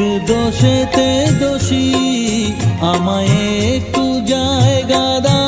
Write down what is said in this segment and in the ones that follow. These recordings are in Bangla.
দোষেতে দোষী আমায় একটু জায়গা দাও।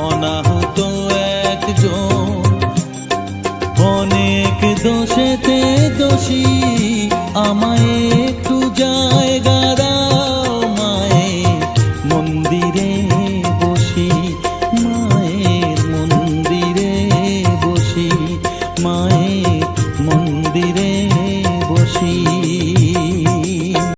অনাহুত একজন। অনেক দোষেতে দোষী আমায় একটু জায়গা